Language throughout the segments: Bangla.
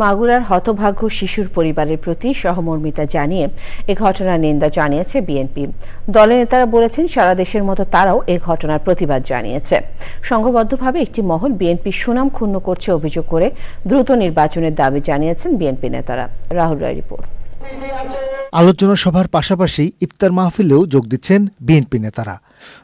মাগুরার হতভাগ্য শিশুর পরিবারের প্রতি সহমর্মিতা জানিয়ে এ ঘটনার নিন্দা জানিয়েছে বিএনপি। দলের নেতারা বলেছেন, সারা দেশের মতো তারাও এ ঘটনার প্রতিবাদ জানিয়েছে। সংঘবদ্ধভাবে একটি মহল বিএনপি সুনাম ক্ষুণ্ণ করছে অভিযোগ করে দ্রুত নির্বাচনের দাবি জানিয়েছেন বিএনপি নেতারা। রাহুল রায় রিপোর্ট। আলোচনা সভার পাশাপাশি ইফতার মাহফিলেও যোগ দিচ্ছেন বিএনপি নেতারা।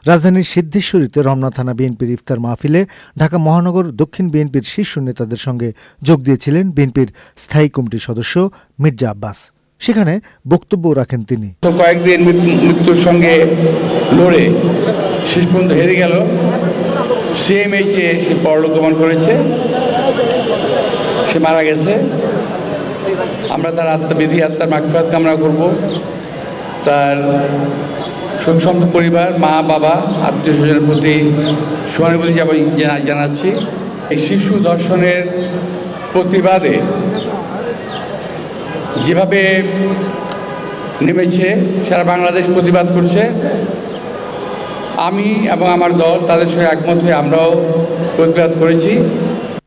রাজধানীর সিদ্ধেশ্বরীতে রমনা থানা বিএনপির ইফতার মাহফিলে ঢাকা মহানগর দক্ষিণ বিএনপির শীর্ষ নেতাদের সঙ্গে যোগ দিয়েছিলেন বিএনপির স্থায়ী কমিটির সদস্য মির্জা আব্বাস। সেখানে বক্তব্য রাখেন তিনি। কয়েকদিন মৃত্যুর সঙ্গে লড়ে শেষ পর্যন্ত হেরে গেল। সিএমএইচে সে পরলোক গমন করেছে। সে মারা গেছে। আমরা তার আত্মবিধি আত্মার মাগফিরাত কামনা করব। তার শোকসন্ত পরিবার, মা, বাবা, আত্মীয় স্বজনের প্রতি সহানুভূতি জানাচ্ছি। এই শিশু দর্শনের প্রতিবাদে যেভাবে নেমেছে, সারা বাংলাদেশ প্রতিবাদ করছে। আমি এবং আমার দল তাদের সঙ্গে একমত হয়ে আমরাও প্রতিবাদ করেছি।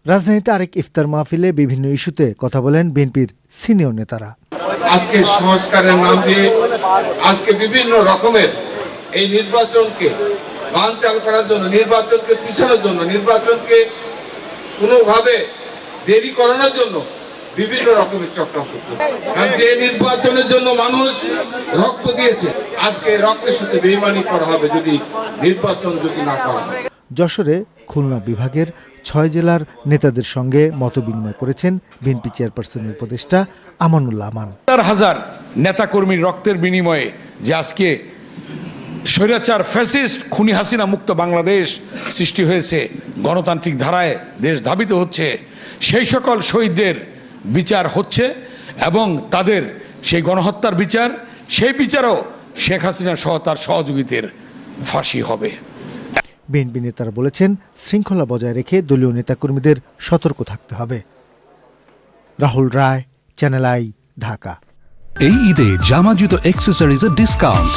রাজধানীতে আরেক ইফতার মাহফিলে বিভিন্ন ইস্যুতে কথা বলেন বিএনপির সিনিয়র নেতারা। আজকে সংস্কারের নাম দিয়ে আজকে বিভিন্ন রকমের এই নির্বাচনকে বানচাল করার জন্য নির্বাচনকে পিছানোর জন্য নির্বাচনকে কোনোভাবে দেরি করানোর জন্য বিভিন্ন রকমের চক্রান্ত যে নির্বাচনের জন্য মানুষ রক্ত দিয়েছে আজকে রক্তের সাথে বেইমানি করা হবে যদি নির্বাচন যদি না করা হয়। যশোরে খুলনা বিভাগের ছয় জেলার নেতাদের সঙ্গে মতবিনিময় করেছেন বিএনপি চেয়ারপারসনের উপদেষ্টা আমানুল্লাহ আমান। হাজার হাজার নেতাকর্মীর রক্তের বিনিময়ে যে আজকে স্বৈরাচার ফ্যাসিস্ট খুনি হাসিনা মুক্ত বাংলাদেশ সৃষ্টি হয়েছে, গণতান্ত্রিক ধারায় দেশ ধাবিত হচ্ছে, সেই সকল শহীদদের বিচার হচ্ছে এবং তাদের সেই গণহত্যার বিচার, সেই বিচারও শেখ হাসিনা সহ তার সহযোগীদের ফাঁসি হবে। বিএনপি নেতারা বলেছেন শৃঙ্খলা বজায় রেখে দলীয় নেতাকর্মীদের সতর্ক থাকতে হবে। রাহুল রায় চ্যানেল আই ঢাকা এই ঈদে জামা জুতো অ্যাক্সেসরিজের ডিসকাউন্ট